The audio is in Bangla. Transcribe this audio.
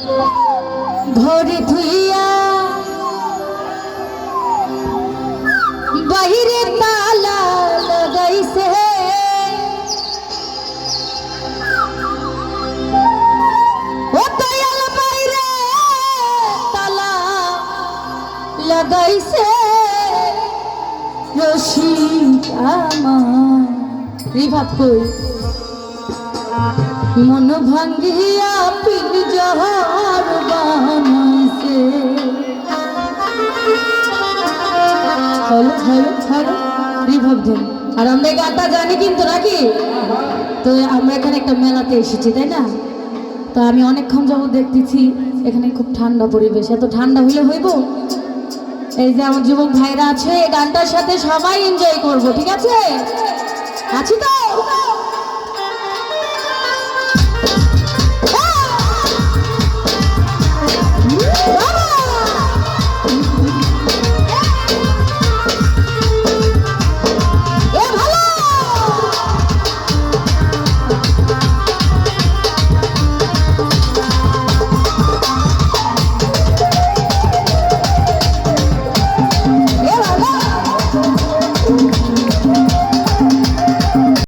ঘরে ধুইয়া বাহিরে তালা লাগাইছে। লাগাইছে। রশি আমার রিভাব কই? মন ভাঙ্গিয়া হ্যালো ছাড়ো ছাড়ো রিভাব আর আমরা এই গানটা জানি কিন্তু নাকি? তো আমরা এখানে একটা মেলাতে এসেছি, তাই না? তো আমি অনেকক্ষণ যাব দেখতেছি, এখানে খুব ঠান্ডা পরিবেশ। এত ঠান্ডা হলে হইব? এই যে আমার যুবক ভাইরা আছে গানটার সাথে সবাই এনজয় করব, ঠিক আছে? আছি তো?